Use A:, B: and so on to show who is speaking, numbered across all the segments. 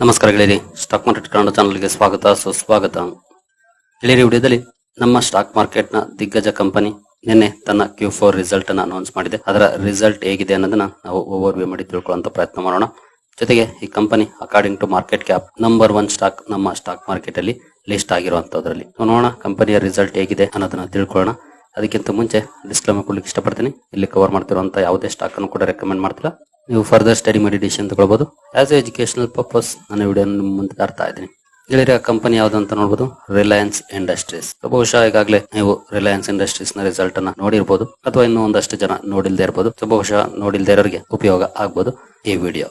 A: ನಮಸ್ಕಾರ ಗೆಳೆಯರಿ. Stock market Kannada ಚಾನಲ್ಗೆ ಸ್ವಾಗತ. ಸುಸ್ವಾಗತ. ಗೆಳೆಯರಿ, ವಿಡಿಯೋದಲ್ಲಿ ನಮ್ಮ ಸ್ಟಾಕ್ ಮಾರ್ಕೆಟ್ನ ದಿಗ್ಗಜ ಕಂಪನಿ ನಿನ್ನೆ ತನ್ನ ಕ್ಯೂ ಫೋರ್ ರಿಸಲ್ಟ್ ಅನ್ನು ಅನೌನ್ಸ್ ಮಾಡಿದೆ. ಅದರ ರಿಸಲ್ಟ್ ಹೇಗಿದೆ ಅನ್ನೋದನ್ನ ನಾವು ಓವರ್ ವ್ಯೂ ಮಾಡಿ ತಿಳ್ಕೊಳ್ಳುವಂತ ಪ್ರಯತ್ನ ಮಾಡೋಣ. ಜೊತೆಗೆ ಈ company according to market cap number one stock ನಮ್ಮ ಸ್ಟಾಕ್ ಮಾರ್ಕೆಟ್ ಅಲ್ಲಿ ಲಿಸ್ಟ್ ಆಗಿರುವಂತದ್ರಲ್ಲಿ. ನೋಡೋಣ ಕಂಪನಿಯ ರಿಸಲ್ಟ್ ಹೇಗಿದೆ ಅನ್ನೋದನ್ನ ತಿಳ್ಕೊಳ್ಳೋಣ. ಅದಕ್ಕಿಂತ ಮುಂಚೆ ಡಿಸ್ಕ್ಲೇಮರ್ ಕೊಡ್ಲಿಕ್ಕೆ ಇಷ್ಟಪಡ್ತೀನಿ. ಇಲ್ಲಿ ಕವರ್ ಮಾಡ್ತಿರುವಂತ ಯಾವುದೇ ಸ್ಟಾಕ್ ಅನ್ನು ಕೂಡ ರೆಕಮೆಂಡ್ ಮಾಡ್ತಿಲ್ಲ. ನೀವು ಫರ್ದರ್ ಸ್ಟಡಿ ಮಾಡಿ ಡಿಸಿಷನ್ ತಗೊಳ್ಬಹುದು ಆಸ್ ಎ ಎಜುಕೇಶನಲ್ ಪರ್ಪಸ್ ನಾನು ವಿಡಿಯೋ ಮುಂದೆ ತರ್ತಾ ಇದ್ದೀನಿ. ಗೆಳೆಯರ ಕಂಪನಿ ಯಾವ್ದು ಅಂತ ನೋಡಬಹುದು ರಿಲಯನ್ಸ್ ಇಂಡಸ್ಟ್ರೀಸ್ ಬಹುಶಃ ಈಗಾಗಲೇ ನೀವು ರಿಲಯನ್ಸ್ ಇಂಡಸ್ಟ್ರೀಸ್ನ ರಿಸಲ್ಟ್ ಅನ್ನ ನೋಡಿರ್ಬೋದು. ಅಥವಾ ಇನ್ನೂ ಒಂದಷ್ಟು ಜನ ನೋಡಿಲ್ದೇ ಇರಬಹುದು ಬಹುಶಃ ನೋಡಿಲ್ದೇ ಇರೋರಿಗೆ ಉಪಯೋಗ ಆಗ್ಬೋದು ಈ ವಿಡಿಯೋ.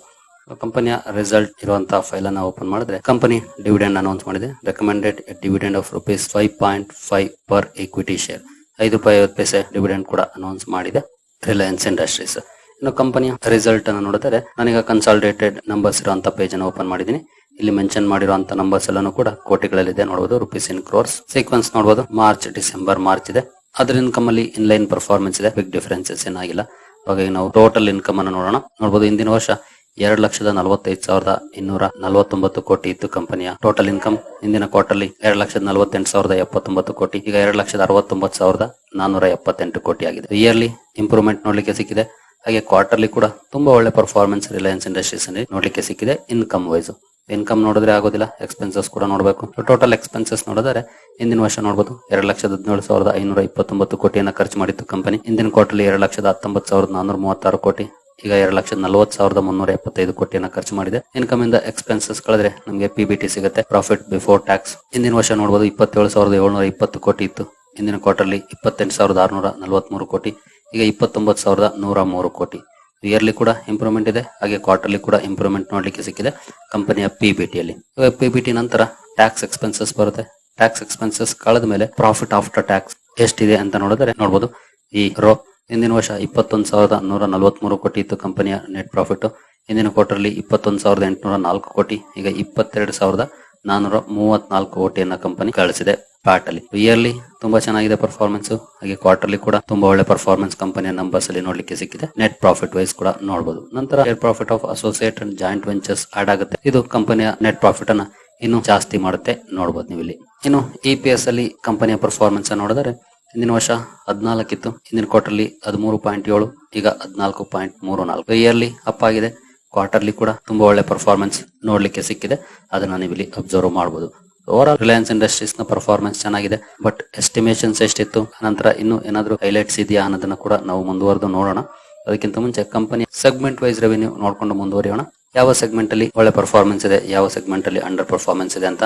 A: ಕಂಪನಿಯ ರಿಸಲ್ಟ್ ಇರುವಂತಹ ಫೈಲ್ ಅನ್ನ ಓಪನ್ ಮಾಡಿದ್ರೆ ಕಂಪನಿ ಡಿವಿಡೆಂಡ್ ಅನೌನ್ಸ್ ಮಾಡಿದೆ. Recommended dividend of rupees five point five per equity share ಐದು ರೂಪಾಯಿ ಐವತ್ತು ಪೈಸೆ ಡಿವಿಡೆಂಡ್ ಕೂಡ ಅನೌನ್ಸ್ ಮಾಡಿದೆ. ರಿಲಯನ್ಸ್ ಇಂಡಸ್ಟ್ರೀಸ್ ಇನ್ನು ಕಂಪನಿಯ ರಿಸಲ್ಟ್ ಅನ್ನು ನೋಡಿದರೆ ನಾನೀಗ ಕನ್ಸಾಲಿಡೇಟೆಡ್ ನಂಬರ್ಸ್ ಇರುವಂತ ಪೇಜ್ ಅನ್ನು ಓಪನ್ ಮಾಡಿದೀನಿ ಇಲ್ಲಿ ಮೆನ್ಷನ್ ಮಾಡಿರುವಂತಹ ನಂಬರ್ಸ್ ಎಲ್ಲಾನು ಕೂಡ ಕೋಟಿಗಳಲ್ಲಿದೆ ನೋಡಬಹುದು ರುಪೀಸ್ ಇನ್ ಕ್ರೋರ್ಸ್ ಸೀಕ್ವೆನ್ಸ್ ನೋಡಬಹುದು ಮಾರ್ಚ್ ಡಿಸೆಂಬರ್ ಮಾರ್ಚ್ ಇದೆ. ಅದ್ರ ಇನ್ಕಮ್ ಅಲ್ಲಿ ಇನ್ಲೈನ್ ಪರ್ಫಾರ್ಮೆನ್ಸ್ ಇದೆ ಬಿಗ್ ಡಿಫರೆನ್ಸಸ್ ಏನಾಗಿಲ್ಲ ಹಾಗಾಗಿ ನಾವು ಟೋಟಲ್ ಇನ್ಕಮ್ ಅನ್ನು ನೋಡೋಣ. ನೋಡಬಹುದು ಹಿಂದಿನ ವರ್ಷ ಎರಡು ಲಕ್ಷದ ನಲವತ್ತೈದು ಸಾವಿರದ ಇನ್ನೂರ ನಲವತ್ತೊಂಬತ್ತು ಕೋಟಿ ಇತ್ತು ಕಂಪನಿಯ ಟೋಟಲ್ ಇನ್ಕಮ್ ಹಿಂದಿನ ಕ್ವಾರ್ಟರ್ಲಿ ಎರಡು ಲಕ್ಷದ ನಲವತ್ತೆಂಟು ಸಾವಿರದ ಎಪ್ಪತ್ತೊಂಬತ್ತು ಕೋಟಿ. ಈಗ ಎರಡು ಲಕ್ಷದ ಅರವತ್ತೊಂಬತ್ತು ಸಾವಿರದ ನಾನೂರ ಎಪ್ಪತ್ತೆಂಟು ಕೋಟಿ ಆಗಿದೆ. ಇಯರ್ಲಿ ಇಂಪ್ರೂವ್ಮೆಂಟ್ ನೋಡ್ಲಿಕ್ಕೆ ಸಿಕ್ಕಿದೆ. ಹಾಗೆ ಕ್ವಾರ್ಟರ್ಲಿ ಕೂಡ ತುಂಬಾ ಒಳ್ಳೆ ಪರ್ಫಾರ್ಮೆನ್ಸ್ ರಿಲಯನ್ಸ್ ಇಂಡಸ್ಟ್ರೀಸ್ ಅಲ್ಲಿ ನೋಡ್ಲಿಕ್ಕೆ ಸಿಕ್ಕಿದೆ. ಇನ್ಕಮ್ ವೈಸ್ ಇನ್ಕಮ್ ನೋಡಿದ್ರೆ ಆಗೋದಿಲ್ಲ. ಎಕ್ಸ್ಪೆನ್ಸಸ್ ಕೂಡ ನೋಡಬೇಕು. ಟೋಟಲ್ ಎಕ್ಸ್ಪೆನ್ಸಸ್ ನೋಡಿದರೆ ಹಿಂದಿನ ವರ್ಷ ನೋಡಬಹುದು ಎರಡು ಲಕ್ಷದ ಹದಿನೇಳು ಸಾವಿರದ ಐನೂರ ಇಪ್ಪತ್ತೊಂಬತ್ತು ಕೋಟಿಯನ್ನು ಖರ್ಚು ಮಾಡಿತ್ತು ಕಂಪನಿ ಹಿಂದಿನ ಕ್ವಾರ್ಟರ್ಲಿ ಎರಡು ಲಕ್ಷದ ಹತ್ತೊಂಬತ್ತು ಸಾವಿರದ ನಾನೂರ ಮೂವತ್ತಾರು ಕೋಟಿ. ಈಗ ಎರಡು ಲಕ್ಷದ ನಲವತ್ತು ಸಾವಿರದ ಮುನ್ನೂರ ಎಪ್ಪತ್ತೈದು ಕೋಟಿಯನ್ನು ಖರ್ಚು ಮಾಡಿದೆ. ಇನ್ಕಮ್ ಇಂದ ಎಕ್ಸ್ಪೆನ್ಸಸ್ ಕಳೆದ್ರೆ ನಮಗೆ ಪಿಬಿಟಿ ಸಿಗುತ್ತೆ. ಪ್ರಾಫಿಟ್ ಬಿಫೋರ್ ಟ್ಯಾಕ್ಸ್ ಹಿಂದಿನ ವರ್ಷ ನೋಡಬಹುದು ಇಪ್ಪತ್ತೇಳು ಸಾವಿರದ ಏಳ್ನೂರ ಇಪ್ಪತ್ತು ಕೋಟಿ ಇತ್ತು. ಹಿಂದಿನ ಕ್ವಾರ್ಟರ್ಲಿ ಇಪ್ಪತ್ತೆಂಟು ಸಾವಿರದ ಆರುನೂರ ನಲವತ್ಮೂರು ಕೋಟಿ. ಈಗ ಇಪ್ಪತ್ತೊಂಬತ್ತು ಸಾವಿರದ ನೂರ ಮೂರು ಕೋಟಿ. ಇಯರ್ಲಿ ಕೂಡ ಇಂಪ್ರೂವ್ಮೆಂಟ್ ಇದೆ, ಹಾಗೆ ಕ್ವಾರ್ಟರ್ಲಿ ಕೂಡ ಇಂಪ್ರೂವ್ಮೆಂಟ್ ನೋಡ್ಲಿಕ್ಕೆ ಸಿಕ್ಕಿದೆ ಕಂಪನಿಯ ಪಿಬಿಟಿಯಲ್ಲಿ ಪಿಬಿಟಿ ನಂತರ ಟ್ಯಾಕ್ಸ್ ಎಕ್ಸ್ಪೆನ್ಸಸ್ ಬರುತ್ತೆ. ಟ್ಯಾಕ್ಸ್ ಎಕ್ಸ್ಪೆನ್ಸಸ್ ಕಳೆದ ಮೇಲೆ ಪ್ರಾಫಿಟ್ ಆಫ್ಟರ್ ಟ್ಯಾಕ್ಸ್ ಎಷ್ಟಿದೆ ಅಂತ ನೋಡಿದ್ರೆ ನೋಡಬಹುದು ಈ ರೋ ಹಿಂದಿನ ವರ್ಷ ಇಪ್ಪತ್ತೊಂದು ಸಾವಿರದ ನೂರ ನಲವತ್ಮೂರು ಕೋಟಿ ಇತ್ತು ಕಂಪನಿಯ ನೆಟ್ ಪ್ರಾಫಿಟ್ ಹಿಂದಿನ ಕ್ವಾರ್ಟರ್ಲಿ ಇಪ್ಪತ್ತೊಂದು ಸಾವಿರದ ಎಂಟುನೂರ ನಾಲ್ಕು ಕೋಟಿ, ಈಗ ಇಪ್ಪತ್ತೆರಡು ಸಾವಿರದ ನಾನೂರ ಮೂವತ್ನಾಲ್ಕು ಕೋಟಿಯನ್ನ ಕಂಪನಿ ಕಳಿಸಿದೆ. ಪ್ಯಾಟ್ ಅಲ್ಲಿ ಇಯರ್ಲಿ ತುಂಬಾ ಚೆನ್ನಾಗಿದೆ ಪರ್ಫಾರ್ಮೆನ್ಸ್ ಹಾಗೆ ಕ್ವಾರ್ಟರ್ಲಿ ಕೂಡ ತುಂಬಾ ಒಳ್ಳೆ ಪರ್ಫಾರ್ಮೆನ್ಸ್ ಕಂಪನಿಯ ನಂಬರ್ಸ್ ಅಲ್ಲಿ ನೋಡ್ಲಿಕ್ಕೆ ಸಿಕ್ಕಿದೆ. ನೆಟ್ ಪ್ರಾಫಿಟ್ ವೈಸ್ ಕೂಡ ನೋಡಬಹುದು ನಂತರ air profit of associate and joint ventures add ಆಗುತ್ತೆ. ಇದು ಕಂಪನಿಯ ನೆಟ್ ಪ್ರಾಫಿಟ್ ಅನ್ನ ಇನ್ನು ಜಾಸ್ತಿ ಮಾಡುತ್ತೆ ನೋಡಬಹುದು ನೀವು ಇಲ್ಲಿ. ಇನ್ನು ಇ ಪಿ ಎಸ್ ಅಲ್ಲಿ ಕಂಪನಿಯ ಪರ್ಫಾರ್ಮೆನ್ಸ್ ನೋಡಿದರೆ ಹಿಂದಿನ ವರ್ಷ ಹದಿನಾಲ್ಕಿತ್ತು ಹಿಂದಿನ ಕ್ವಾರ್ಟರ್ಲಿ ಹದಿಮೂರು ಪಾಯಿಂಟ್ ಏಳು, ಈಗ ಹದಿನಾಲ್ಕು ಪಾಯಿಂಟ್ ಮೂರು ನಾಲ್ಕು. ಇಯರ್ಲಿ ಅಪ್ ಆಗಿದೆ. ಕ್ವಾರ್ಟರ್ಲಿ ಕೂಡ ತುಂಬಾ ಒಳ್ಳೆ ಪರ್ಫಾರ್ಮೆನ್ಸ್ ನೋಡ್ಲಿಕ್ಕೆ ಸಿಕ್ಕಿದೆ. ಅದನ್ನ ನೀವು ಇಲ್ಲಿ ಅಬ್ಸರ್ವ್ ಮಾಡಬಹುದು ಓವರ್ ಆಲ್ ರಿಲಯನ್ಸ್ ಇಂಡಸ್ಟ್ರೀಸ್ನ ಪರ್ಫಾರ್ಮೆನ್ಸ್ ಚೆನ್ನಾಗಿದೆ ಬಟ್ ಎಸ್ಟಿಮೇಷನ್ಸ್ ಎಷ್ಟಿತ್ತು ನಂತರ ಇನ್ನು ಏನಾದ್ರು ಹೈಲೈಟ್ಸ್ ಇದೆಯಾ ಅನ್ನೋದನ್ನ ಕೂಡ ನಾವು ಮುಂದುವರೆದು ನೋಡೋಣ. ಅದಕ್ಕಿಂತ ಮುಂಚೆ ಕಂಪನಿ ಸೆಗ್ಮೆಂಟ್ ವೈಸ್ ರೆವೆನ್ಯೂ ನೋಡ್ಕೊಂಡು ಮುಂದುವರಿಯೋಣ. ಯಾವ ಸೆಗ್ಮೆಂಟ್ ಅಲ್ಲಿ ಒಳ್ಳೆ ಪರ್ಫಾರ್ಮೆನ್ಸ್ ಇದೆ, ಯಾವ ಸೆಗ್ಮೆಂಟ್ ಅಲ್ಲಿ ಅಂಡರ್ ಪರ್ಫಾರ್ಮೆನ್ಸ್ ಇದೆ ಅಂತ.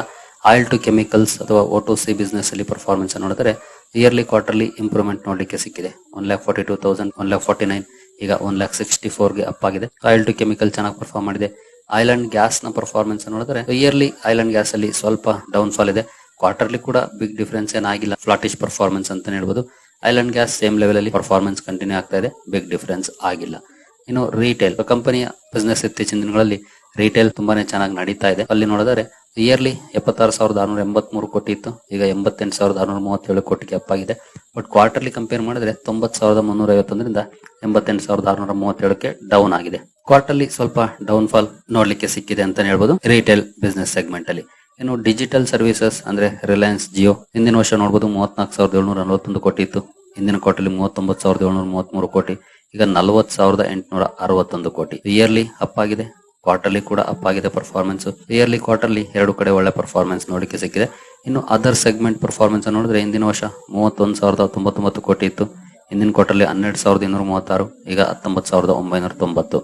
A: ಆಯಿಲ್ ಟು ಕೆಮಿಕಲ್ಸ್ ಅಥವಾ ಓ ಟು ಸಿ ಬಿಸ್ನೆಸ್ ಅಲ್ಲಿ ಪರ್ಫಾರ್ಮೆನ್ಸ್ ನೋಡಿದ್ರೆ ಇಯರ್ಲಿ ಕ್ವಾರ್ಟರ್ಲಿ ಇಂಪ್ರೂವ್ಮೆಂಟ್ ನೋಡಲಿಕ್ಕೆ ಸಿಕ್ಕಿದೆ. One lakh forty two thousand one lakh forty nine ಈಗ ಒನ್ ಲ್ಯಾಕ್ ಸಿಕ್ಸ್ಟಿ ಫೋರ್ಗೆ ಅಪ್ ಆಗಿದೆ. ಆಯಿಲ್ ಟು ಕೆಮಿಕಲ್ ಚೆನ್ನಾಗಿ ಪರ್ಫಾರ್ಮ್ ಮಾಡಿದೆ. ಅಂಡ್ ಗ್ಯಾಸ್ನ ಪರ್ಫಾರ್ಮೆನ್ಸ್ ನೋಡಿದ್ರೆ ಇಯರ್ಲಿ ಐಲ್ಯಾಂಡ್ ಗ್ಯಾಸ್ ಅಲ್ಲಿ ಸ್ವಲ್ಪ ಡೌನ್ ಫಾಲ್ ಇದೆ. ಕ್ವಾರ್ಟರ್ಲಿ ಕೂಡ ಬಿಗ್ ಡಿಫರೆನ್ಸ್ ಏನಾಗಿಲ್ಲ. ಫ್ಲಾಟಿಶ್ ಪರ್ಫಾರ್ಮೆನ್ಸ್ ಅಂತ ಹೇಳ್ಬೋದು. Oil and gas same level ಅಲ್ಲಿ ಪರ್ಫಾರ್ಮೆನ್ಸ್ ಕಂಟಿನ್ಯೂ ಆಗ್ತಾ ಇದೆ. ಬಿಗ್ ಡಿಫರೆನ್ಸ್ ಆಗಿಲ್ಲ. ಇನ್ನು ರಿಟೇಲ್ ಕಂಪನಿಯ ಬಿಸ್ನೆಸ್ ಇತ್ತೀಚಿನ ದಿನಗಳಲ್ಲಿ ರಿಟೇಲ್ ತುಂಬಾನೇ ಚೆನ್ನಾಗಿ ನಡೀತಾ ಇದೆ. ಅಲ್ಲಿ ನೋಡಿದರೆ ಇಯರ್ಲಿ ಎಪ್ಪತ್ತಾರು ಸಾವಿರದ ಆರುನೂರ ಎಂಬತ್ಮೂರು ಕೋಟಿ ಇತ್ತು. ಈಗ ಎಂಬತ್ತೆಂಟು ಸಾವಿರದ ಆರ್ನೂರ ಮೂವತ್ತೇಳು ಕೋಟಿಗೆ ಅಪ್ ಆಗಿದೆ. ಬಟ್ ಕ್ವಾರ್ಟರ್ಲಿ ಕಂಪೇರ್ ಮಾಡಿದ್ರೆ ತೊಂಬತ್ತು ಸಾವಿರದ ಮುನ್ನೂರ ಐವತ್ತೊಂದರಿಂದ ಎಂಬತ್ತೆಂಟು ಸಾವಿರದ ಆರ್ನೂರ ಮೂವತ್ತೇಳಕ್ಕೆ ಡೌನ್ ಆಗಿದೆ. ಕ್ವಾರ್ಟರ್ಲಿ ಸ್ವಲ್ಪ ಡೌನ್ ಫಾಲ್ ನೋಡ್ಲಿಕ್ಕೆ ಸಿಕ್ಕಿದೆ ಅಂತ ಹೇಳ್ಬೋದು ರಿಟೇಲ್ ಬಿಸ್ನೆಸ್ ಸೆಗ್ಮೆಂಟ್ ಅಲ್ಲಿ. ಇನ್ನು ಡಿಜಿಟಲ್ ಸರ್ವಿಸಸ್ ಅಂದ್ರೆ ರಿಲಯನ್ಸ್ ಜಿಯೋ ಹಿಂದಿನ ವರ್ಷ ನೋಡಬಹುದು ಮೂವತ್ನಾಲ್ಕು ಸಾವಿರದ ಏಳ್ನೂರ ನಲವತ್ತೊಂದು ಕೋಟಿ ಇತ್ತು. ಹಿಂದಿನ ಕ್ವಾರ್ಟರ್ಲಿ ಮೂವತ್ತೊಂಬತ್ತು ಸಾವಿರದ ಏಳ್ನೂರ ಮೂವತ್ಮೂರು ಕೋಟಿ. ಈಗ ನಲವತ್ತು ಸಾವಿರದ ಎಂಟುನೂರ ಅರವತ್ತೊಂದು ಕೋಟಿ. ಇಯರ್ಲಿ ಅಪ್ ಆಗಿದೆ. ಕ್ವಾರ್ಟರ್ಲಿ ಕೂಡ ಅಪ್ ಆಗಿದೆ ಪರ್ಫಾರ್ಮೆನ್ಸ್ ಇಯರ್ಲಿ ಕ್ವಾರ್ಟರ್ಲಿ ಎರಡು ಕಡೆ ಒಳ್ಳೆ ಪರ್ಫಾರ್ಮೆನ್ಸ್ ನೋಡಲಿಕ್ಕೆ ಸಿಕ್ಕಿದೆ. ಇನ್ನು ಅದರ್ ಸೆಗ್ಮೆಂಟ್ ಪರ್ಫಾರ್ಮೆನ್ಸ್ ನೋಡಿದ್ರೆ ಹಿಂದಿನ ವರ್ಷ ಮೂವತ್ತೊಂದು ಸಾವಿರದ ತೊಂಬತ್ತೊಂಬತ್ತು ಕೋಟಿ ಇತ್ತು. ಹಿಂದಿನ ಕ್ವಾರ್ಟರ್ಲಿ ಹನ್ನೆರಡು ಸಾವಿರದ ಇನ್ನೂರ ಮೂವತ್ತಾರು, ಈಗ ಹತ್ತೊಂಬತ್ತು ಸಾವಿರದ ಒಂಬೈನೂರ ತೊಂಬತ್ತು.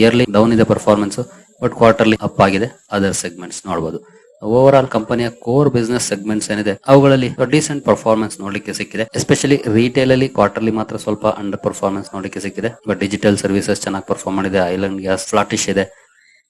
A: ಇಯರ್ಲಿ ಡೌನ್ ಇದೆ ಪರ್ಫಾರ್ಮೆನ್ಸ್ ಬಟ್ ಕ್ವಾರ್ಟರ್ಲಿ ಅಪ್ ಆಗಿದೆ ಅದರ್ ಸೆಗ್ಮೆಂಟ್ಸ್ ನೋಡಬಹುದು ಓವರ್ ಆಲ್ ಕಂಪನಿಯ ಕೋರ್ ಬಿಸ್ನೆಸ್ ಸೆಗ್ಮೆಂಟ್ಸ್ ಏನಿದೆ, ಅವುಗಳಲ್ಲಿ ಡೀಸೆಂಟ್ ಪರ್ಫಾರ್ಮೆನ್ಸ್ ನೋಡಲಿಕ್ಕೆ ಸಿಕ್ಕಿದೆ. ಎಸ್ಪೆಷಲಿ ರಿಟೇಲ್ ಅಲ್ಲಿ ಕ್ವಾರ್ಟರ್ಲಿ ಮಾತ್ರ ಸ್ವಲ್ಪ ಅಂಡರ್ ಪರ್ಫಾರ್ಮೆನ್ಸ್ ನೋಡಲಿಕ್ಕೆ ಸಿಕ್ಕಿದೆ. ಬಟ್ ಡಿಜಿಟಲ್ ಸರ್ವಿಸಸ್ ಚೆನ್ನಾಗಿ ಪರ್ಫಾರ್ಮ್ ಮಾಡಿದೆ. ಐಲ್ಯಾಂಡ್ ಗ್ಯಾಸ್ ಫ್ಲಾಟಿಶ್ ಇದೆ.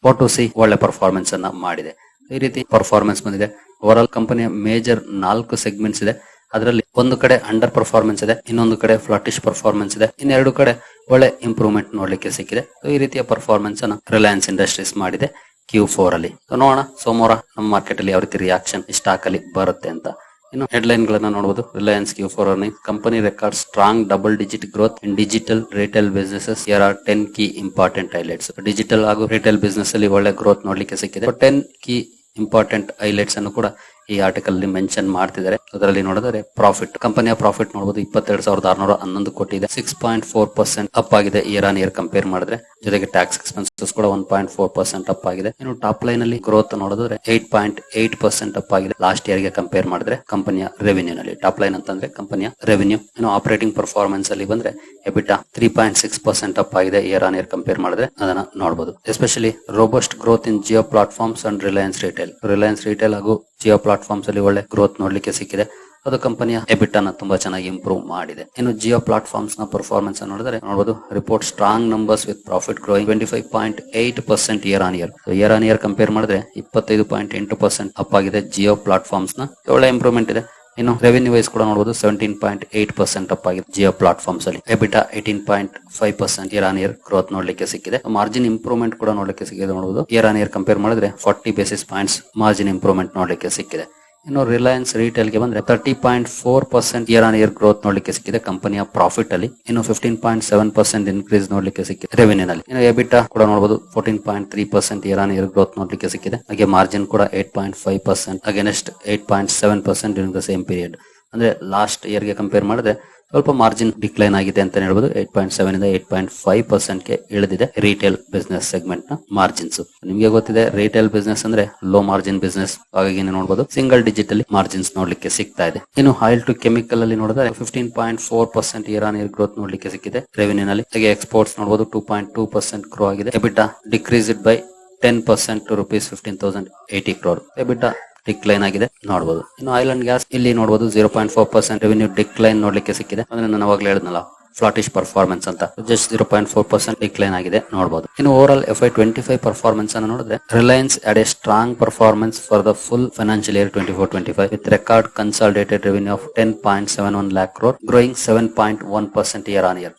A: ಫೋಟೋ ಸಿ ಒಳ್ಳೆ ಪರ್ಫಾರ್ಮೆನ್ಸ್ ಅನ್ನ ಮಾಡಿದೆ. ಈ ರೀತಿ ಪರ್ಫಾರ್ಮೆನ್ಸ್ ಬಂದಿದೆ. ಓವರ್ ಆಲ್ ಕಂಪನಿಯ ಮೇಜರ್ ನಾಲ್ಕು ಸೆಗ್ಮೆಂಟ್ಸ್ ಇದೆ. ಅದರಲ್ಲಿ ಒಂದು ಕಡೆ ಅಂಡರ್ ಪರ್ಫಾರ್ಮೆನ್ಸ್ ಇದೆ, ಇನ್ನೊಂದು ಕಡೆ ಫ್ಲಾಟಿಶ್ ಪರ್ಫಾರ್ಮೆನ್ಸ್ ಇದೆ, ಇನ್ನೆರಡು ಕಡೆ ಒಳ್ಳೆ ಇಂಪ್ರೂವ್ಮೆಂಟ್ ನೋಡ್ಲಿಕ್ಕೆ ಸಿಕ್ಕಿದೆ. ಈ ರೀತಿಯ ಪರ್ಫಾರ್ಮೆನ್ಸ್ ಅನ್ನ ರಿಲಯನ್ಸ್ ಇಂಡಸ್ಟ್ರೀಸ್ ಮಾಡಿದೆ ಕ್ಯೂ ಫೋರ್ ಅಲ್ಲಿ. ನೋಡೋಣ, ಸೋಮವಾರ ನಮ್ಮ ಮಾರ್ಕೆಟ್ ಅಲ್ಲಿ ಯಾವ ರೀತಿ ರಿಯಾಕ್ಷನ್ ಸ್ಟಾಕ್ ಅಲ್ಲಿ ಬರುತ್ತೆ ಅಂತ. ಇನ್ನು ಹೆಡ್ಲೈನ್ ಗಳನ್ನ ನೋಡಬಹುದು Reliance Q four earning company record strong double digit growth in digital retail businesses here are ten key important highlights digital ಹಾಗೂ ರಿಟೇಲ್ ಬಿಸ್ನೆಸ್ ಅಲ್ಲಿ ಒಳ್ಳೆ ಗ್ರೋತ್ ನೋಡ್ಲಿಕ್ಕೆ ಸಿಕ್ಕಿದೆ. ಟೆನ್ ಕಿ ಇಂಪಾರ್ಟೆಂಟ್ ಹೈಲೈಟ್ಸ್ ಅನ್ನು ಕೂಡ ಈ ಆರ್ಟಿಕಲ್ ಅಲ್ಲಿ ಮೆನ್ಷನ್ ಮಾಡ್ತಿದ್ದಾರೆ. ಅದರಲ್ಲಿ ನೋಡಿದ್ರೆ ಪ್ರಾಫಿಟ್ ಕಂಪನಿಯ ಪ್ರಾಫಿಟ್ ನೋಡಬಹುದು ಇಪ್ಪತ್ತೆರಡು ಸಾವಿರದ ಆರ್ನೂರ ಹನ್ನೊಂದು ಕೋಟಿ ಇದೆ. Six point four percent up ಆಗಿದೆ ಇಯರ್ ಆನ್ ಇಯರ್ ಕಂಪೇರ್ ಮಾಡಿದ್ರೆ. ಜೊತೆಗೆ ಟ್ಯಾಕ್ಸ್ ಎಕ್ಸ್ಪೆನ್ಸಸ್ ಕೂಡ one point four percent up ಆಗಿದೆ. ಇನ್ನು ಟಾಪ್ ಲೈನ್ ಅಲ್ಲಿ ಗ್ರೋತ್ ನೋಡಿದ್ರೆ eight point eight percent up ಆಗಿದೆ. ಲಾಸ್ಟ್ ಇಯರ್ಗೆ ಕಂಪೇರ್ ಮಾಡಿದ್ರೆ ಕಂಪನಿಯ ರೆವೆನ್ಯೂ ನಲ್ಲಿ ಟಾಪ್ ಲೈನ್ ಅಂತಂದ್ರೆ ಕಂಪನಿಯ ರೆವೆನ್ಯೂ ಇನ್ನು ಆಪರೇಟಿಂಗ್ ಪರ್ಫಾರ್ಮೆನ್ಸ್ ಅಲ್ಲಿ ಬಂದ್ರೆ EBITDA three point six percent up ಆಗಿದೆ ಇಯರ್ ಆನ್ ಇಯರ್ ಕಂಪೇರ್ ಮಾಡಿದ್ರೆ ಅದನ್ನ ನೋಡಬಹುದು especially robust growth in Jio platforms and Reliance Retail Reliance Retail ಹಾಗೂ ಜಿಯೋ ಪ್ಲಾಟ್ಫಾರ್ಮ್ಸ್ ಅಲ್ಲಿ ಒಳ್ಳೆ ಗ್ರೋತ್ ನೋಡ್ಲಿಕ್ಕೆ ಸಿಕ್ಕಿದೆ. ಅದು ಕಂಪನಿಯ ಎಬಿಟ್ ಅನ್ನ ತುಂಬಾ ಚೆನ್ನಾಗಿ ಇಂಪ್ರೂವ್ ಮಾಡಿದೆ. ಇನ್ನು ಜಿಯೋ ಪ್ಲಾಟ್ಫಾರ್ಮ್ಸ್ನ ಪರ್ಫಾರ್ಮೆನ್ಸ್ ನೋಡಿದ್ರೆ ನೋಡಬಹುದು report strong numbers with profit growing twenty five point eight percent year on year year on year compare ಮಾಡಿದ್ರೆ ಇಪ್ಪತ್ತೈದು ಪಾಯಿಂಟ್ ಎಂಟು ಪರ್ಸೆಂಟ್ ಅಪ್ ಆಗಿದೆ ಜಿಯೋ ಪ್ಲಾಟ್ಫಾರ್ಮ್ಸ್ನ. ಒಳ್ಳೆ ಇಂಪ್ರೂವ್ಮೆಂಟ್ ಇದೆ. ಇನ್ನು ರೆವೆನ್ಯೂ ವೈಸ್ ಕೂಡ ನೋಡಬಹುದು seventeen point eight percent up ಆಗಿದೆ ಜಿಯೋ ಪ್ಲಾಟ್ಫಾರ್ಮ್ಸ್ ಅಲ್ಲಿ. EBITDA eighteen point five percent year on year growth ನೋಡ್ಲಿಕ್ಕೆ ಸಿಕ್ಕಿದೆ. ಮಾರ್ಜಿನ್ ಇಂಪ್ರೂವ್ಮೆಂಟ್ ಕೂಡ ನೋಡ್ಲಿಕ್ಕೆ ಸಿಕ್ಕಿದೆ ನೋಡಬಹುದು ಇಯರ್ ಆನ್ ಇಯರ್ ಕಂಪೇರ್ ಮಾಡಿದ್ರೆ forty basis points margin improvement ನೋಡ್ಲಿಕ್ಕೆ ಸಿಕ್ಕಿದೆ. ಇನ್ನು ರಿಲಯನ್ಸ್ ರಿಟೇಲ್ಗೆ ಬಂದ್ರೆ thirty point four percent year on year growth ನೋಡಲಿಕ್ಕೆ ಸಿಕ್ಕಿದೆ ಕಂಪನಿಯ ಪ್ರಾಫಿಟ್ ಅಲ್ಲಿ. ಇನ್ನು fifteen point seven percent increase ನೋಡಲಿಕ್ಕೆ ಸಿಕ್ಕಿದೆ ರೆವೆನ್ಯೂ ನಲ್ಲಿ. ಇನ್ನು ಎಬಿಟಾ ಕೂಡ ನೋಡಬಹುದು fourteen point three percent year on year growth ನೋಡಲಿಕ್ಕೆ ಸಿಕ್ಕಿದೆ. ಹಾಗೆ ಮಾರ್ಜಿನ್ ಕೂಡ eight point five percent against eight point seven percent during the same period ಅಂದ್ರೆ ಲಾಸ್ಟ್ ಇಯರ್ಗೆ ಕಂಪೇರ್ ಮಾಡಿದ್ರೆ ಸ್ವಲ್ಪ ಮಾರ್ಜಿನ್ ಡಿಕ್ಲೈನ್ ಆಗಿದೆ ಅಂತ ಹೇಳ್ಬೋದು. ಏಟ್ ಪಾಯಿಂಟ್ ಸೆವೆನ್ ಇಂದ ಏಟ್ ಪಾಯಿಂಟ್ ಫೈವ್ ಪರ್ಸೆಂಟ್ಗೆ ಇಳಿದಿದೆ ರಿಟೇಲ್ ಬಿಸ್ನೆಸ್ ಸೆಗ್ಮೆಂಟ್ನ ಮಾರ್ಜಿನ್ಸ್ ನಿಮಗೆ ಗೊತ್ತಿದೆ ರಿಟೇಲ್ ಬಿಸ್ನೆಸ್ ಅಂದ್ರೆ ಲೋ ಮಾರ್ಜಿನ್ ಬಿಸ್ನೆಸ್ ಹಾಗಾಗಿ ನೋಡಬಹುದು ಸಿಂಗಲ್ ಡಿಜಿಟ್ ಅಲ್ಲಿ ಮಾರ್ಜಿನ್ಸ್ ನೋಡ್ಲಿಕ್ಕೆ ಸಿಗ್ತಾ ಇದೆ. ಇನ್ನು ಆಯಿಲ್ ಟು ಕೆಮಿಕಲ್ ಅಲ್ಲಿ ನೋಡಿದ್ರೆ fifteen point four percent year on year growth ನೋಡ್ಲಿಕ್ಕೆ ಸಿಕ್ಕಿದೆ. ರೆವೆನ್ಯೂ ನಲ್ಲಿ ಹಾಗೆ ಎಕ್ಸ್ಪೋರ್ಟ್ಸ್ ನೋಡಬಹುದು two point two percent grow ಆಗಿದೆ. EBITDA decrease by ten percent rupees fifteen thousand eighty crore EBITDA decline ಆಗಿದೆ ನೋಡಬಹುದು ಇನ್ನು ಆಯಿಲ್ ಅಂಡ್ ಗ್ಯಾಸ್ ಇಲ್ಲಿ ನೋಡಬಹುದು zero point four percent revenue decline ನೋಡ್ಲಿಕ್ಕೆ ಸಿಕ್ಕಿದೆ. ಅಂದ್ರೆ ನಾನು ಅವಾಗಲೇ ಹೇಳಿದ್ನಲ್ಲ ಫ್ಲಾಟಿಶ್ ಪರ್ಫಾರ್ಮೆನ್ಸ್ ಅಂತ. Just zero point four percent decline ಆಗಿದೆ ನೋಡಬಹುದು ಇನ್ನು over all F I twenty five performance ಅನ್ನು ನೋಡಿದ್ರೆ Reliance had a strong performance for the full financial year twenty four twenty five with record consolidated revenue of ten point seven one lakh crore growing seven point one percent year on year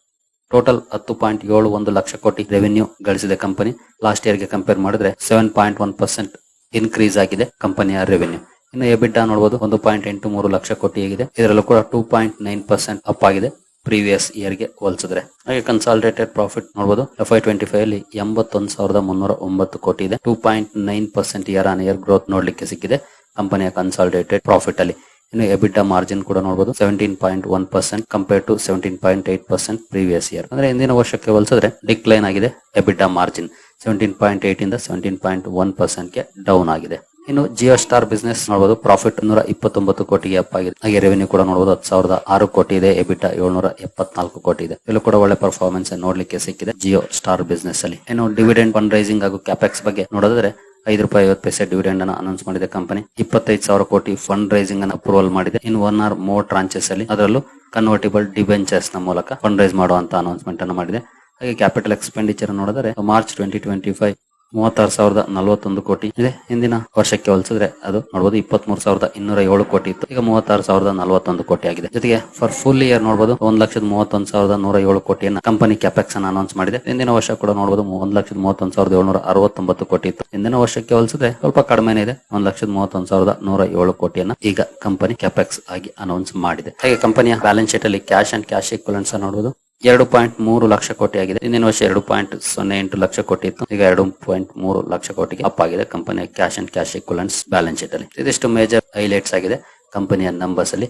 A: total ಹತ್ತು ಪಾಯಿಂಟ್ ಏಳು ಒಂದು ಲಕ್ಷ ಕೋಟಿ revenue ಗಳಿಸಿದೆ company last ಇಯರ್ಗೆ compare ಮಾಡಿದ್ರೆ seven point one percent increase ಆಗಿದೆ ಕಂಪನಿಯ ರೆವೆನ್ಯೂ ಇನ್ನು ಎಬಿಟಾ ನೋಡಬಹುದು ಒಂದು ಪಾಯಿಂಟ್ ಎಂಟು ಮೂರು ಲಕ್ಷ ಕೋಟಿ ಆಗಿದೆ. ಇದರಲ್ಲೂ ಕೂಡ two point nine percent up ಆಗಿದೆ ಪ್ರೀವಿಯಸ್ ಇಯರ್ಗೆ ಹೋಲಿಸಿದ್ರೆ. ಹಾಗೆ ಕನ್ಸಾಲಿಡೇಟೆಡ್ ಪ್ರಾಫಿಟ್ ನೋಡಬಹುದು ಎಫ್ ಐ ಟ್ವೆಂಟಿ ಫೈವ್ ಅಲ್ಲಿ ಎಂಬತ್ತೊಂದು ಸಾವಿರದ ಮುನ್ನೂರ ಒಂಬತ್ತು ಕೋಟಿ ಇದೆ. Two point nine percent year on year growth ನೋಡ್ಲಿಕ್ಕೆ ಸಿಕ್ಕಿದೆ ಕಂಪನಿಯ ಕನ್ಸಾಲಿಡೇಟೆಡ್ ಪ್ರಾಫಿಟ್ ಅಲ್ಲಿ. ಇನ್ನು ಎಬಿಟಾ ಮಾರ್ಜಿನ್ ಕೂಡ ನೋಡಬಹುದು seventeen point one percent compare to seventeen point eight percent previous year ಅಂದ್ರೆ ಹಿಂದಿನ ವರ್ಷಕ್ಕೆ ಹೋಲಿಸಿದ್ರೆ ಡಿಕ್ಲೈನ್ ಆಗಿದೆ EBITDA margin seventeen point eight ಇಂದ ಸೆವೆಂಟೀನ್ ಪಾಯಿಂಟ್ ಒನ್ ಪರ್ಸೆಂಟ್ಗೆ ಡೌನ್ ಆಗಿದೆ. ಇನ್ನು ಜಿಯೋ ಸ್ಟಾರ್ ಬಿಸ್ನೆಸ್ ನೋಡಬಹುದು ಪ್ರಾಫಿಟ್ ನೂರ ಇಪ್ಪತ್ತೊಂಬತ್ತು ಕೋಟಿಗೆ ಅಪ್ ಆಗಿದೆ. ಹಾಗೆ ರೆವೆನ್ಯೂ ಕೂಡ ನೋಡಬಹುದು ಹತ್ತು ಸಾವಿರದ ಆರು ಕೋಟಿ ಇದೆ ಎಬಿಟ ಏಳ್ನೂರ ಎಪ್ಪತ್ನಾಲ್ಕು ಕೋಟಿ ಇದೆ. ಇಲ್ಲೂ ಕೂಡ ಒಳ್ಳೆ ಪರ್ಫಾರ್ಮೆನ್ಸ್ ನೋಡ್ಲಿಕ್ಕೆ ಸಿಕ್ಕಿದೆ ಜಿಯೋ ಸ್ಟಾರ್ ಬಿಸ್ನೆಸ್ ಅಲ್ಲಿ. ಇನ್ನು ಡಿವಿಡೆಂಡ್ ಫಂಡ್ ರೈಸಿಂಗ್ ಹಾಗೂ ಕ್ಯಾಪೆಕ್ಸ್ ಬಗ್ಗೆ ನೋಡಿದ್ರೆ ಐದು ರೂಪಾಯಿ ಐವತ್ತು ಪೈಸೆ ಡಿವಿಡೆಂಡ್ ಅನ್ನು ಅನೌನ್ಸ್ ಮಾಡಿದೆ ಕಂಪನಿ ಇಪ್ಪತ್ತೈದು ಸಾವಿರ ಕೋಟಿ ಫಂಡ್ ರೈಸಿಂಗ್ ಅನ್ನು ಅಪ್ರೂವಲ್ ಮಾಡಿದೆ. In one or more tranches ಅಲ್ಲಿ ಅದರಲ್ಲೂ ಕನ್ವರ್ಟಿಬಲ್ ಡಿಬೆಂಚರ್ಸ್ನ ಮೂಲಕ ಫಂಡ್ ರೈಸ್ ಮಾಡುವಂತ ಅನೌನ್ಸ್ಮೆಂಟ್ ಅನ್ನು ಮಾಡಿದೆ. ಹಾಗೆ ಕ್ಯಾಪಿಟಲ್ ಎಕ್ಸ್ಪೆಂಡಿಚರ್ ನೋಡಿದ್ರೆ ಮಾರ್ಚ್ ಟ್ವೆಂಟಿ ಟ್ವೆಂಟಿ ಫೈವ್ ಮೂವತ್ತಾರು ಸಾವಿರದ ನಲವತ್ತೊಂದು ಕೋಟಿ ಇದೆ. ಹಿಂದಿನ ವರ್ಷಕ್ಕೆ ಹೋಲಿಸಿದ್ರೆ ಅದು ನೋಡಬಹುದು ಇಪ್ಪತ್ಮೂರು ಸಾವಿರದ ಇನ್ನೂರ ಏಳು ಕೋಟಿ ಇತ್ತು. ಈಗ ಮೂವತ್ತಾರು ಸಾವಿರದ ನಲವತ್ತೊಂದು ಕೋಟಿ ಆಗಿದೆ. ಜೊತೆಗೆ ಫಾರ್ ಫುಲ್ ಇಯರ್ ನೋಡಬಹುದು ಒಂದ್ ಲಕ್ಷದ ಮೂವತ್ತೊಂದು ಸಾವಿರದ ನೂರ ಏಳು ಕೋಟಿಯನ್ನ ಕಂಪನಿ ಕ್ಯಾಪೆಕ್ಸ್ ಅನ್ನು ಅನೌನ್ಸ್ ಮಾಡಿದೆ. ಹಿಂದಿನ ವರ್ಷ ಕೂಡ ನೋಡಬಹುದು ಒಂದ್ ಲಕ್ಷದ ಮೂವತ್ತೊಂದು ಸಾವಿರದ ಏಳ್ನೂರ ಅರವತ್ತೊಂಬತ್ತು ಕೋಟಿ ಇತ್ತು. ಹಿಂದಿನ ವರ್ಷಕ್ಕೆ ಹೋಲಿಸಿದ್ರೆ ಸ್ವಲ್ಪ ಕಡಿಮೆನೇ ಇದೆ. ಒಂದ್ ಲಕ್ಷದ ಮೂವತ್ತೊಂದು ಸಾವಿರದ ನೂರ ಏಳು ಕೋಟಿಯನ್ನ ಈಗ ಕಂಪನಿ ಕ್ಯಾಪೆಕ್ಸ್ ಆಗಿ ಅನೌನ್ಸ್ ಮಾಡಿದೆ. ಹಾಗೆ ಕಂಪನಿಯ ಬ್ಯಾಲೆನ್ಸ್ ಶೀಟ್ ಅಲ್ಲಿ ಕ್ಯಾಶ್ ಅಂಡ್ ಕ್ಯಾಶ್ ಇಕ್ವಲೆನ್ಸ್ ನೋಡಬಹುದು ಎರಡು ಪಾಯಿಂಟ್ ಮೂರು ಲಕ್ಷ ಕೋಟಿ ಆಗಿದೆ. ಹಿಂದಿನ ವರ್ಷ ಎರಡು ಪಾಯಿಂಟ್ ಸೊನ್ನೆ ಎಂಟು ಲಕ್ಷ ಕೋಟಿ ಇತ್ತು. ಈಗ ಎರಡು ಪಾಯಿಂಟ್ ಮೂರು ಲಕ್ಷ ಕೋಟಿಗೆ ಅಪ್ ಆಗಿದೆ. ಕಂಪನಿಯ cash and cash equivalents balance sheet ಅಲ್ಲಿ. ಇದಿಷ್ಟು ಮೇಜರ್ ಹೈಲೈಟ್ಸ್ ಆಗಿದೆ ಕಂಪನಿಯ ನಂಬರ್ಸ್ ಅಲ್ಲಿ.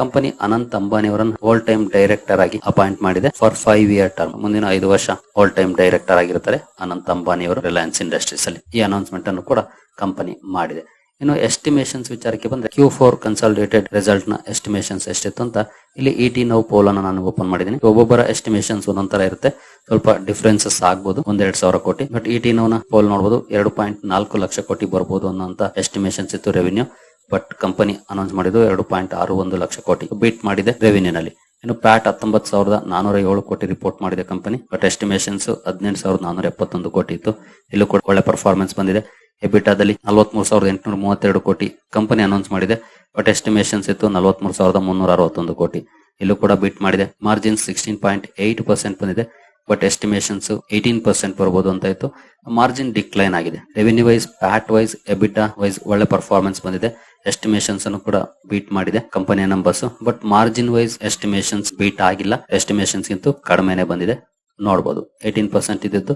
A: ಕಂಪನಿ ಅನಂತ್ ಅಂಬಾನಿ ಅವರನ್ನು ಟೈಮ್ ಡೈರೆಕ್ಟರ್ ಆಗಿ ಅಪಾಯಿಂಟ್ ಮಾಡಿದೆ ಫಾರ್ ಫೈವ್ ಇಯರ್ ಟರ್ಮ್ ಮುಂದಿನ ಐದು ವರ್ಷ ಓಲ್ ಟೈಮ್ ಡೈರೆಕ್ಟರ್ ಆಗಿರುತ್ತಾರೆ ಅನಂತ್ ಅಂಬಾನಿ ಅವರು ರಿಲಯನ್ಸ್ ಇಂಡಸ್ಟ್ರೀಸ್ ಅಲ್ಲಿ ಈ ಅನೌನ್ಸ್ಮೆಂಟ್ ಅನ್ನು ಕೂಡ ಕಂಪನಿ ಮಾಡಿದೆ. ಇನ್ನು ಎಸ್ಟಿಮೇಷನ್ಸ್ ವಿಚಾರಕ್ಕೆ ಬಂದ್ರೆ ಕ್ಯೂ ಫೋರ್ ಕನ್ಸಲ್ಟೇಟೆಡ್ ರಿಸಲ್ಟ್ನ ಎಸ್ಟಿಮೇಷನ್ಸ್ ಎಷ್ಟಿತ್ತು ಅಂತ ಇಲ್ಲಿ ಇ ಟಿ ಪೋಲ್ ಅನ್ನು ನಾನು ಓಪನ್ ಮಾಡಿದ್ದೀನಿ. ಒಬ್ಬೊಬ್ಬರ ಎಸ್ಟಿಮೇಷನ್ಸ್ ಒಂದೊಂದರ ಇರುತ್ತೆ. ಸ್ವಲ್ಪ ಡಿಫ್ರೆನ್ಸಸ್ ಆಗಬಹುದು ಒಂದೆರಡು ಸಾವಿರ ಕೋಟಿ. ಬಟ್ ಇ ಟಿ ನ ಪೋಲ್ ನೋಡಬಹುದು ಎರಡು ಪಾಯಿಂಟ್ ನಾಲ್ಕು ಲಕ್ಷ ಕೋಟಿ ಬರಬಹುದು ಅನ್ನೋಂತ ಎಸ್ಟಿಮೇಷನ್ಸ್ ಇತ್ತು ರೆವಿನ್ಯೂ ಬಟ್ ಕಂಪನಿ ಅನೌನ್ಸ್ ಮಾಡಿದ್ದು ಎರಡು ಪಾಯಿಂಟ್ ಆರು ಒಂದು ಲಕ್ಷ ಕೋಟಿ. ಬೀಟ್ ಮಾಡಿದೆ ರೆವಿನ್ಯೂ ನಲ್ಲಿ. ಇನ್ನು ಪ್ಯಾಟ್ ಹತ್ತೊಂಬತ್ತು ಸಾವಿರದ ನಾನೂರ ಏಳು ಕೋಟಿ ರಿಪೋರ್ಟ್ ಮಾಡಿದೆ ಕಂಪನಿ ಬಟ್ ಎಸ್ಟಿಮೇಷನ್ಸ್ ಹದಿನೆಂಟು ಸಾವಿರದ ನಾನೂರ ಎಪ್ಪತ್ತೊಂದು ಕೋಟಿ ಇತ್ತು. ಇಲ್ಲೂ ಕೂಡ ಒಳ್ಳೆ ಪರ್ಫಾರ್ಮೆನ್ಸ್ ಬಂದಿದೆ. ಎಬಿಟಾದಲ್ಲಿ ನಲವತ್ಮೂರು ಸಾವಿರದ ಎಂಟುನೂರ ಮೂವತ್ತೆರಡು ಕೋಟಿ ಕಂಪನಿ ಅನೌನ್ಸ್ ಮಾಡಿದೆ. ಬಟ್ ಎಸ್ಟಿಮೇಷನ್ಸ್ ಇತ್ತು ನಲವತ್ಮೂರು ಸಾವಿರದ ಮುನ್ನೂರ ಅರವತ್ತೊಂದು ಕೋಟಿ. ಇಲ್ಲೂ ಕೂಡ ಬಿಟ್ ಮಾಡಿದೆ. Margin sixteen point eight percent ಬಂದಿದೆ. ಬಟ್ ಎಸ್ಟಿಮೇಷನ್ಸ್ ಏಯ್ಟೀನ್ ಪರ್ಸೆಂಟ್ ಬರ್ಬೋದು ಅಂತ ಇತ್ತು. ಮಾರ್ಜಿನ್ ಡಿಕ್ಲೈನ್ ಆಗಿದೆ. Revenue wise PAT wise EBITDA wise ಒಳ್ಳೆ ಪರ್ಫಾರ್ಮೆನ್ಸ್ ಬಂದಿದೆ. ಎಸ್ಟಿಮೇಷನ್ಸ್ ಅನ್ನು ಕೂಡ ಬೀಟ್ ಮಾಡಿದೆ ಕಂಪನಿಯ numbers but margin wise estimations beat ಆಗಿಲ್ಲ. ಎಸ್ಟಿಮೇಷನ್ಸ್ ಗಿಂತ ಕಡಿಮೆನೆ ಬಂದಿದೆ. ನೋಡಬಹುದು ಏಟೀನ್ ಪರ್ಸೆಂಟ್ ಇದ್ದಿದ್ದು.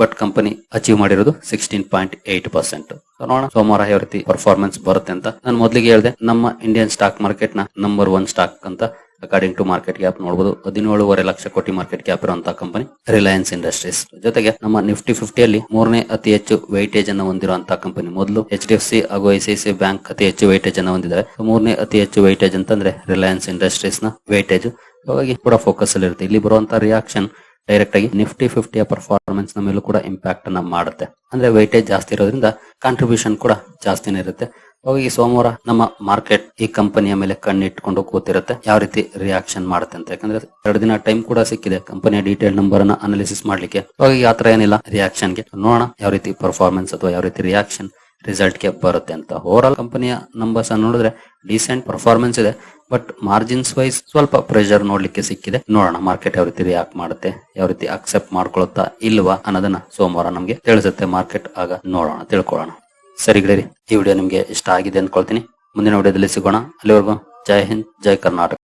A: ಬಟ್ ಕಂಪನಿ ಅಚೀವ್ ಮಾಡಿರೋದು ಸಿಕ್ಸ್ಟೀನ್ ಪಾಯಿಂಟ್ ಏಟ್ ಪರ್ಸೆಂಟ್ ನೋಡೋಣ. ಸೋಮವಾರ ಯಾವ ರೀತಿ ಪರ್ಫಾರ್ಮೆನ್ಸ್ ಬರುತ್ತೆ ಅಂತ. ನಾನು ಮೊದಲಿಗೆ ಹೇಳಿದೆ, ನಮ್ಮ ಇಂಡಿಯನ್ ಸ್ಟಾಕ್ ಮಾರ್ಕೆಟ್ನ ನಂಬರ್ ಒನ್ ಸ್ಟಾಕ್ ಅಂತ ಅಕಾರ್ಡಿಂಗ್ ಟು ಮಾರ್ಕೆಟ್ ಕ್ಯಾಪ್ ನೋಡಬಹುದು ಹದಿನೇಳುವರೆ ಲಕ್ಷ ಕೋಟಿ ಮಾರ್ಕೆಟ್ ಕ್ಯಾಪ್ ಇರುವಂತಹ ಕಂಪನಿ ರಿಲಯನ್ಸ್ ಇಂಡಸ್ಟ್ರೀಸ್ ಜೊತೆಗೆ ನಮ್ಮ ನಿಫ್ಟಿ ಫಿಫ್ಟಿಯಲ್ಲಿ ಮೂರನೇ ಅತಿ ಹೆಚ್ಚು ವೈಟೇಜ್ ಅನ್ನು ಹೊಂದಿರುವಂತಹ ಕಂಪನಿ ಮೊದಲು ಎಚ್ ಡಿ ಎಫ್ ಸಿ ಹಾಗೂ ಐಸಿಐಸಿ ಬ್ಯಾಂಕ್ ಅತಿ ಹೆಚ್ಚು ವೈಟೇಜ್ ಅನ್ನು ಹೊಂದಿದ್ದಾರೆ. ಮೂರನೇ ಅತಿ ಹೆಚ್ಚು ವೈಟೇಜ್ ಅಂತಂದ್ರೆ ರಿಲಯನ್ಸ್ ಇಂಡಸ್ಟ್ರೀಸ್ನ ವೈಟೇಜ್ ಹಾಗಾಗಿ ಕೂಡ ಫೋಕಸ್ ಅಲ್ಲಿ ಇರುತ್ತೆ ಇಲ್ಲಿ ಬರುವಂತಹ ರಿಯಾಕ್ಷನ್ ಡೈರೆಕ್ಟ್ ಆಗಿ ನಿಫ್ಟಿ ಫಿಫ್ಟಿಯ ಪರ್ಫಾರ್ಮೆನ್ಸ್ನ ಮೇಲೂ ಕೂಡ ಇಂಪ್ಯಾಕ್ಟ್ ಅನ್ನ ಮಾಡುತ್ತೆ. ಅಂದ್ರೆ ವೈಟೇಜ್ ಜಾಸ್ತಿ ಇರೋದ್ರಿಂದ ಕಾಂಟ್ರಿಬ್ಯೂಷನ್ ಕೂಡ ಜಾಸ್ತಿನೇ ಇರುತ್ತೆ. ಹಾಗಾಗಿ ಸೋಮವಾರ ನಮ್ಮ ಮಾರ್ಕೆಟ್ ಈ ಕಂಪನಿಯ ಮೇಲೆ ಕಣ್ಣಿಟ್ಕೊಂಡು ಕೂತಿರುತ್ತೆ. ಯಾವ ರೀತಿ ರಿಯಾಕ್ಷನ್ ಮಾಡುತ್ತೆ ಅಂತ. ಯಾಕಂದ್ರೆ ಎರಡು ದಿನ ಟೈಮ್ ಕೂಡ ಸಿಕ್ಕಿದೆ. ಕಂಪನಿಯ ಡೀಟೇಲ್ ನಂಬರ್ ಅನ್ನ ಅನಾಲಿಸಿಸ್ ಮಾಡ್ಲಿಕ್ಕೆ. ಹಾಗಾಗಿ ಆತರ ಏನಿಲ್ಲ ರಿಯಾಕ್ಷನ್ಗೆ. ನೋಡೋಣ ಯಾವ ರೀತಿ ಪರ್ಫಾರ್ಮೆನ್ಸ್ ಅಥವಾ ಯಾವ ರೀತಿ ರಿಯಾಕ್ಷನ್ ರಿಸಲ್ಟ್ಗೆ ಬರುತ್ತೆ ಅಂತ. ಓವರ್ ಆಲ್ ಕಂಪನಿಯ ನಂಬರ್ಸ್ ಅನ್ನು ನೋಡಿದ್ರೆ ಡಿಸೆಂಟ್ ಪರ್ಫಾರ್ಮೆನ್ಸ್ ಇದೆ. ಬಟ್ ಮಾರ್ಜಿನ್ಸ್ ವೈಸ್ ಸ್ವಲ್ಪ ಪ್ರೆಷರ್ ನೋಡ್ಲಿಕ್ಕೆ ಸಿಕ್ಕಿದೆ. ನೋಡೋಣ ಮಾರ್ಕೆಟ್ ಯಾವ ರೀತಿ ರಿಯಾಕ್ಟ್ ಮಾಡುತ್ತೆ, ಯಾವ ರೀತಿ ಅಕ್ಸೆಪ್ಟ್ ಮಾಡ್ಕೊಳುತ್ತಾ ಇಲ್ವಾ ಅನ್ನೋದನ್ನ ಸೋಮವಾರ ನಮ್ಗೆ ತಿಳಿಸುತ್ತೆ ಮಾರ್ಕೆಟ್ ಆಗ ನೋಡೋಣ, ತಿಳ್ಕೊಳ್ಳೋಣ. ಸರಿ ಗಿಡರಿ ಈ ವಿಡಿಯೋ ನಿಮ್ಗೆ ಇಷ್ಟ ಆಗಿದೆ ಅನ್ಕೊಳ್ತೀನಿ ಮುಂದಿನ ವಿಡಿಯೋದಲ್ಲಿ ಸಿಗೋಣ. ಅಲ್ಲಿವರೆಗೂ ಜೈ ಹಿಂದ್, ಜೈ ಕರ್ನಾಟಕ.